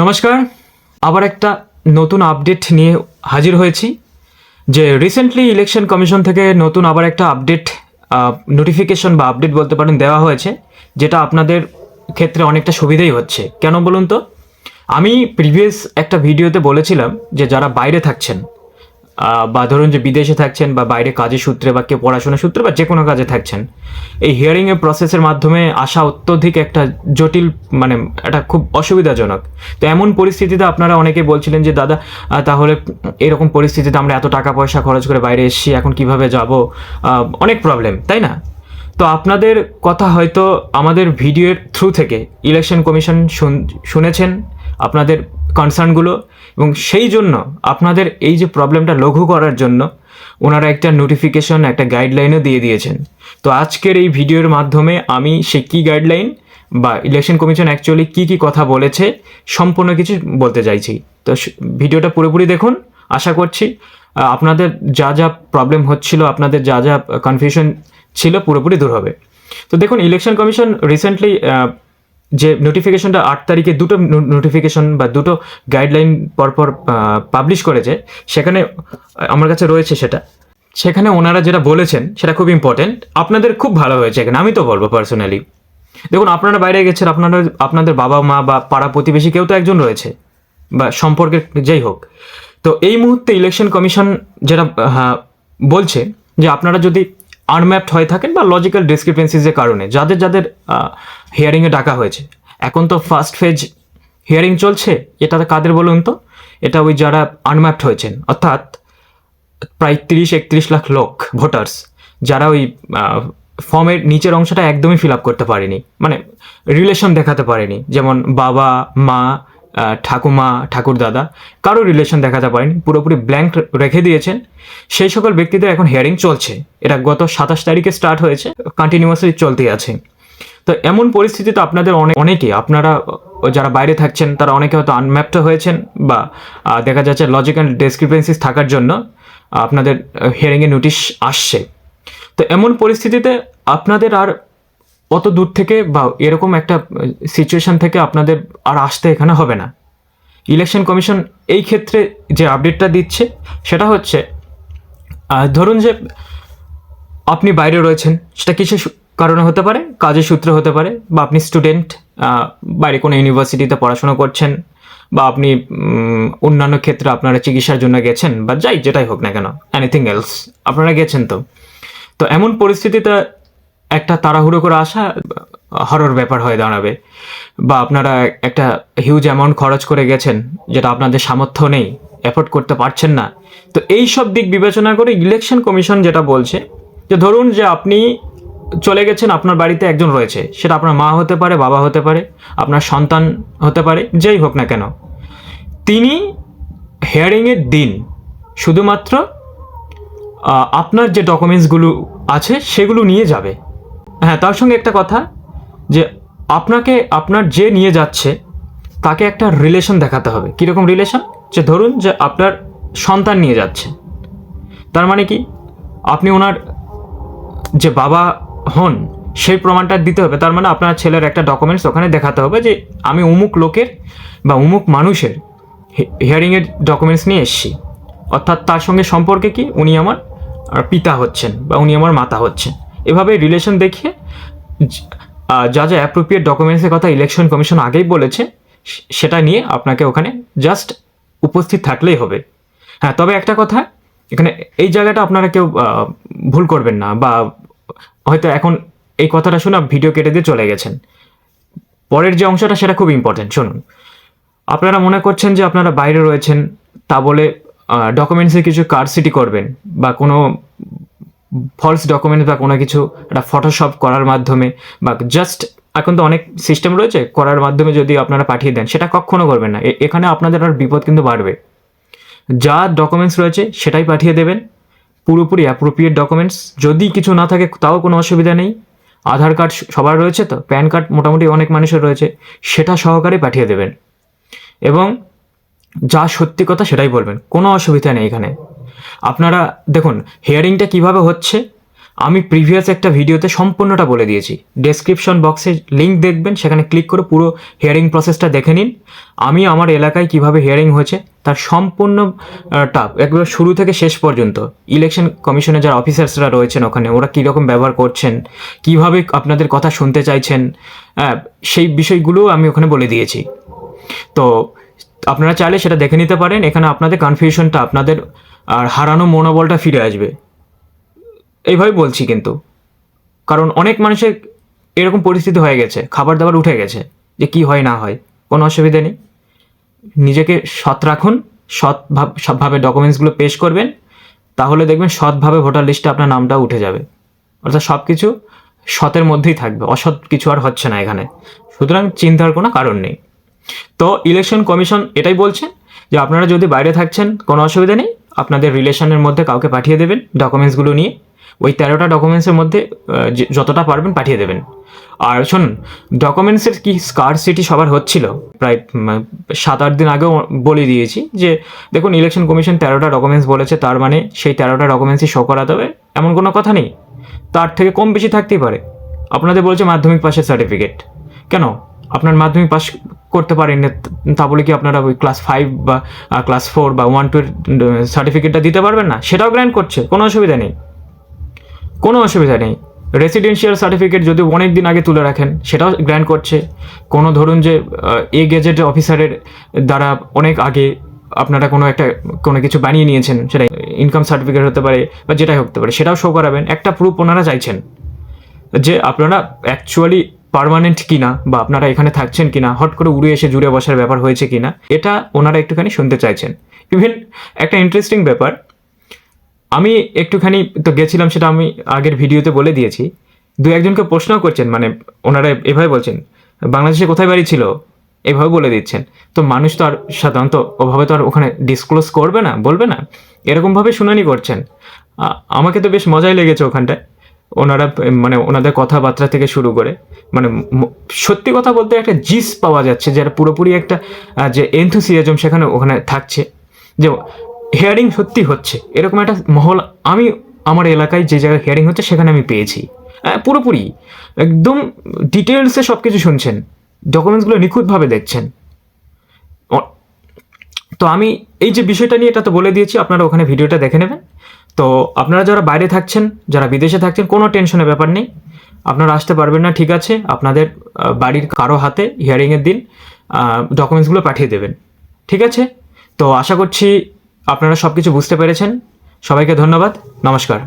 নমস্কার। আবার একটা নতুন আপডেট নিয়ে হাজির হয়েছি, যে রিসেন্টলি ইলেকশন কমিশন থেকে নতুন আবার একটা আপডেট নোটিফিকেশন বা আপডেট বলতে পারেন দেওয়া হয়েছে, যেটা আপনাদের ক্ষেত্রে অনেকটা সুবিধাই হচ্ছে। কেন বলুন তো? আমি প্রিভিয়াস একটা ভিডিওতে বলেছিলাম যে যারা বাইরে থাকছেন বা ধরুন যে বিদেশে থাকছেন বা বাইরে কাজের সূত্রে বা কেউ পড়াশোনা সূত্রে বা যে কোনো কাজে থাকছেন, এই হিয়ারিংয়ের প্রসেসের মাধ্যমে আসা অত্যধিক একটা জটিল মানে এটা খুব অসুবিধাজনক। তো এমন পরিস্থিতিতে আপনারা অনেকে বলছিলেন যে, দাদা তাহলে এরকম পরিস্থিতিতে আমরা এত টাকা পয়সা খরচ করে বাইরে এসেছি, এখন কীভাবে যাব? অনেক প্রবলেম তাই না? তো আপনাদের কথা হয়তো আমাদের ভিডিওর থ্রু থেকে ইলেকশন কমিশন শুনেছেন। আপনাদের কনসার্নগুলো এবং সেই জন্য আপনাদের এই যে প্রবলেমটা লঘু করার জন্য ওনারা একটা নোটিফিকেশন একটা গাইডলাইনও দিয়ে দিয়েছেন। তো আজকের এই ভিডিওর মাধ্যমে আমি সে কী গাইডলাইন বা ইলেকশন কমিশন অ্যাকচুয়ালি কী কী কথা বলেছে সম্পূর্ণ কিছু বলতে চাইছি। তো ভিডিওটা পুরোপুরি দেখুন। আশা করছি আপনাদের যা যা প্রবলেম হচ্ছিল, আপনাদের যা যা কনফিউশন ছিল পুরোপুরি দূর হবে। তো দেখুন ইলেকশন কমিশন রিসেন্টলি যে নোটিফিকেশনটা আট তারিখে দুটো নোটিফিকেশন বা দুটো গাইডলাইন পরপর পাবলিশ করেছে, সেখানে আমার কাছে রয়েছে সেটা। সেখানে ওনারা যেটা বলেছেন, সেটা খুব ইম্পর্টেন্ট আপনাদের খুব ভালো হয়েছে এখানে, আমি তো বলব পার্সোনালি দেখুন, আপনারা বাইরে গেছেন, আপনারা, আপনাদের বাবা মা বা পাড়া প্রতিবেশী কেউ তো একজন রয়েছে, বা সম্পর্কের যেই হোক। তো এই মুহূর্তে ইলেকশন কমিশন যেটা বলছে যে আপনারা যদি আনম্যাপড হয়ে থাকেন বা লজিক্যাল ডিসক্রিপেন্সিসের কারণে, যাদের যাদের হিয়ারিংয়ে ডাকা হয়েছে। এখন তো ফার্স্ট ফেজ হিয়ারিং চলছে, এটা কাদের বলুন তো? এটা ওই যারা আনম্যাপড হয়েছেন, অর্থাৎ প্রায় তিরিশ, একত্রিশ লাখ লোক ভোটার্স যারা ওই ফর্মের নিচের অংশটা একদমই ফিল আপ করতে পারেনি। মানে রিলেশন দেখাতে পারেনি। যেমন বাবা, মা ঠাকুমা, ঠাকুরদাদা, কারও রিলেশন দেখাতে পারেনি, পুরোপুরি ব্ল্যাঙ্ক রেখে দিয়েছেন। সেই সকল ব্যক্তিদের এখন হিয়ারিং চলছে। এটা গত সাতাশ তারিখে স্টার্ট হয়েছে কন্টিনিউয়াসলি চলতেই আছে। তো এমন পরিস্থিতিতে আপনাদের অনেক অনেকে আপনারা যারা বাইরে থাকছেন, তারা অনেকে হয়তো আনম্যাপড হয়েছেন বা দেখা যাচ্ছে লজিক্যাল ডেসক্রিপেন্সিস থাকার জন্য, আপনাদের হিয়ারিংয়ে নোটিশ আসছে। তো এমন পরিস্থিতিতে আপনাদের আর অত দূর থেকে বা এরকম একটা সিচুয়েশন থেকে আপনাদের আর আসতে এখানে হবে না। ইলেকশন কমিশন এই ক্ষেত্রে যে আপডেটটা দিচ্ছে, সেটা হচ্ছে ধরুন যে আপনি বাইরে রয়েছেন, সেটা সু- কারণে হতে পারে? কাজের সূত্রে হতে পারে, বা আপনি স্টুডেন্ট বাইরে কোনো ইউনিভার্সিটিতে পড়াশোনা করছেন, বা আপনি অন্যান্য ক্ষেত্রে আপনারা চিকিৎসার জন্য গেছেন, বা যাই, যেটাই হোক না কেন এনিথিং এলস আপনারা গেছেন তো। তো এমন পরিস্থিতিতে একটা তাড়াহুড়ো করে আসা হরর ব্যাপার হয়ে দাঁড়াবে। বা আপনারা একটা হিউজ অ্যামাউন্ট খরচ করে গেছেন, যেটা আপনাদের সামর্থ্য নেই এফোর্ড করতে পারছেন না। তো এই সব দিক বিবেচনা করে ইলেকশন কমিশন যেটা বলছে, যে ধরুন যে আপনি চলে গেছেন, আপনার বাড়িতে একজন রয়েছে, সেটা আপনার মা হতে পারে, বাবা হতে পারে, আপনার সন্তান হতে পারে, যেই হোক না কেন। তিনি হেয়ারিংয়ের দিন শুধুমাত্র আপনার যে ডকুমেন্টসগুলো আছে, সেগুলো নিয়ে যাবে। হ্যাঁ তার সঙ্গে একটা কথা, যে আপনাকে, আপনার যে নিয়ে যাচ্ছে, তাকে একটা রিলেশন দেখাতে হবে। কীরকম রিলেশন যে ধরুন যে আপনার সন্তান নিয়ে যাচ্ছে। তার মানে কি? আপনি ওনার যে বাবা হন, সেই প্রমাণটা দিতে হবে। তার মানে আপনার ছেলের একটা ডকুমেন্টস ওখানে দেখাতে হবে যে আমি অমুক লোকের বা অমুক মানুষের হিয়ারিংয়ের ডকুমেন্টস নিয়ে এসেছি। অর্থাৎ তার সঙ্গে সম্পর্কে কি? উনি আমার পিতা হচ্ছেন বা উনি আমার মাতা হচ্ছেন। এভাবে রিলেশন দেখিয়ে যা যা অ্যাপ্রোপ্রিয়েট ডকুমেন্টসের কথা ইলেকশন কমিশন আগেই বলেছে সেটা নিয়ে আপনাকে ওখানে জাস্ট উপস্থিত থাকলেই হবে। হ্যাঁ তবে একটা কথা, এখানে এই জায়গাটা আপনারা কেউ ভুল করবেন না বা হয়তো এখন এই কথাটা শুনে ভিডিও কেটে দিয়ে চলে গেছেন। পরের যে অংশটা, সেটা খুব ইম্পর্টেন্ট শুনুন। আপনারা মনে করছেন যে আপনারা বাইরে রয়েছেন, তা বলে ডকুমেন্টসে কিছু কারসিটি করবেন বা কোনো ফলস ডকুমেন্ট বা কোনো কিছু একটা ফটোশপ করার মাধ্যমে বা জাস্ট এখন তো অনেক সিস্টেম রয়েছে করার মাধ্যমে যদি আপনারা পাঠিয়ে দেন, সেটা কখনো করবেন না। এখানে আপনাদের আর বিপদ কিন্তু বাড়বে। যা ডকুমেন্টস রয়েছে সেটাই পাঠিয়ে দেবেন, পুরোপুরি অ্যাপ্রোপ্রিয়েট ডকুমেন্টস যদি কিছু না থাকে, তাও কোনো অসুবিধা নেই। আধার কার্ড সবার রয়েছে তো, প্যান কার্ড মোটামুটি অনেক মানুষের রয়েছে, সেটা সহকারে পাঠিয়ে দেবেন। এবং যা সত্যি কথা সেটাই বলবেন, কোনো অসুবিধা নেই এখানে। আপনারা দেখুন হিয়ারিংটা কীভাবে হচ্ছে? আমি প্রিভিয়াস একটা ভিডিওতে সম্পূর্ণটা বলে দিয়েছি। ডেসক্রিপশন বক্সে লিঙ্ক দেখবেন, সেখানে ক্লিক করে পুরো হিয়ারিং প্রসেসটা দেখে নিন। আমি আমার এলাকায় কীভাবে হিয়ারিং হয়েছে, তার সম্পূর্ণ সম্পূর্ণটা একবার শুরু থেকে শেষ পর্যন্ত। ইলেকশন কমিশনের যারা অফিসার্সরা রয়েছেন ওখানে, ওরা কীরকম ব্যবহার করছেন, কীভাবে আপনাদের কথা শুনতে চাইছেন সেই বিষয়গুলো আমি ওখানে বলে দিয়েছি। তো আপনারা চাইলে সেটা দেখে নিতে পারেন। এখানে আপনাদের কনফিউশনটা আপনাদের আর হারানো মনোবলটা ফিরে আসবে। এইভাবে বলছি কিন্তু। কারণ অনেক মানুষের এরকম পরিস্থিতি হয়ে গেছে খাবার দাবার উঠে গেছে, যে কি হয় না হয়, কোনো অসুবিধা নেই। নিজেকে সৎ রাখুন, সৎ ভাব, সৎভাবে ডকুমেন্টসগুলো পেশ করবেন, তাহলে দেখবেন সৎভাবে ভোটার লিস্টে আপনার নামটা উঠে যাবে। অর্থাৎ সব কিছু সতের মধ্যেই থাকবে, অসৎ কিছু আর হচ্ছে না এখানে। সুতরাং চিন্তার কোনো কারণ নেই। তো ইলেকশন কমিশন এটাই বলছেন যে আপনারা যদি বাইরে থাকছেন, কোনো অসুবিধা নেই আপনাদের রিলেশনের মধ্যে কাউকে পাঠিয়ে দেবেন ডকুমেন্টসগুলো নিয়ে। ওই তেরোটা ডকুমেন্টসের মধ্যে যতটা পারবেন পাঠিয়ে দেবেন। আর শুনুন, ডকুমেন্টসের কি স্কার সিটি সবার হচ্ছিল? প্রায় সাত আট দিন আগেও বলে দিয়েছি যে, দেখুন ইলেকশন কমিশন তেরোটা ডকুমেন্টস বলেছে, তার মানে সেই তেরোটা ডকুমেন্টসই শো করাতে হবে, এমন কোনো কথা নেই। তার থেকে কম বেশি থাকতেই পারে। আপনাদের বলছে মাধ্যমিক পাশের সার্টিফিকেট কেন? আপনার মাধ্যমিক পাস করতে পারেন তা বলে কি আপনারা ওই ক্লাস ফাইভ বা ক্লাস ফোর বা ওয়ান টু সার্টিফিকেটটা দিতে পারবেন না? সেটাও গ্র্যান্ড করছে, কোনো অসুবিধা নেই। কোনো অসুবিধা নেই। রেসিডেন্সিয়াল সার্টিফিকেট যদি অনেক দিন আগে তুলে রাখেন, সেটাও গ্র্যান্ড করছে। কোনো ধরুন যে এ গেজেট অফিসারের দ্বারা অনেক আগে আপনারা কোনো একটা, কোনো কিছু বানিয়ে নিয়েছেন, সেটা ইনকাম সার্টিফিকেট হতে পারে বা যেটাই হতে পারে, সেটাও শো করাবেন। একটা প্রুফ ওনারা চাইছেন যে আপনারা অ্যাকচুয়ালি পার্মানেন্ট কিনা বা আপনারা এখানে থাকছেন কিনা, হট করে উড়ে এসে জুড়ে বসার ব্যাপার হয়েছে কিনা, এটা ওনারা একটুখানি শুনতে চাইছেন। ইভেন একটা ইন্টারেস্টিং ব্যাপার, আমি একটুখানি তো গেছিলাম, সেটা আমি আগের ভিডিওতে বলে দিয়েছি। দু একজনকে প্রশ্ন করছেন মানে ওনারা এভাবে বলছেন, বাংলাদেশে কোথায় বাড়ি ছিল? এভাবে বলে দিচ্ছেন। তো মানুষ তো আর সাধারণত ওভাবে তো আর ওখানে ডিসক্লোজ করবে না, বলবে না। এরকমভাবে শুনানি করছেন। আমাকে তো বেশ মজাই লেগেছে ওখানটায়। ওনারা মানে ওনাদের কথাবার্তা থেকে শুরু করে মানে সত্যি কথা বলতে একটা জিস পাওয়া যাচ্ছে, যারা পুরোপুরি একটা যে এনথুসিয়াজম সেখানে ওখানে থাকছে, যে হেয়ারিং সত্যি হচ্ছে। এরকম একটা মহল আমি আমার এলাকায় যে জায়গায় হেয়ারিং হচ্ছে, সেখানে আমি পেয়েছি। পুরোপুরি। একদম ডিটেলসে সব কিছু শুনছেন ডকুমেন্টসগুলো নিখুঁতভাবে দেখছেন। তো আমি এই যে বিষয়টা নিয়ে এটা তো বলে দিয়েছি, আপনারা ওখানে ভিডিওটা দেখে নেবেন। তো আপনারা যারা বাইরে থাকছেন, যারা বিদেশে থাকছেন, কোনো টেনশনের ব্যাপার নেই। আপনারা আসতে পারবেন না, ঠিক আছে। আপনাদের বাড়ির কারও হাতে হিয়ারিংয়ের দিন ডকুমেন্টসগুলো পাঠিয়ে দেবেন। ঠিক আছে? তো আশা করছি আপনারা সব কিছু বুঝতে পেরেছেন। সবাইকে ধন্যবাদ। নমস্কার।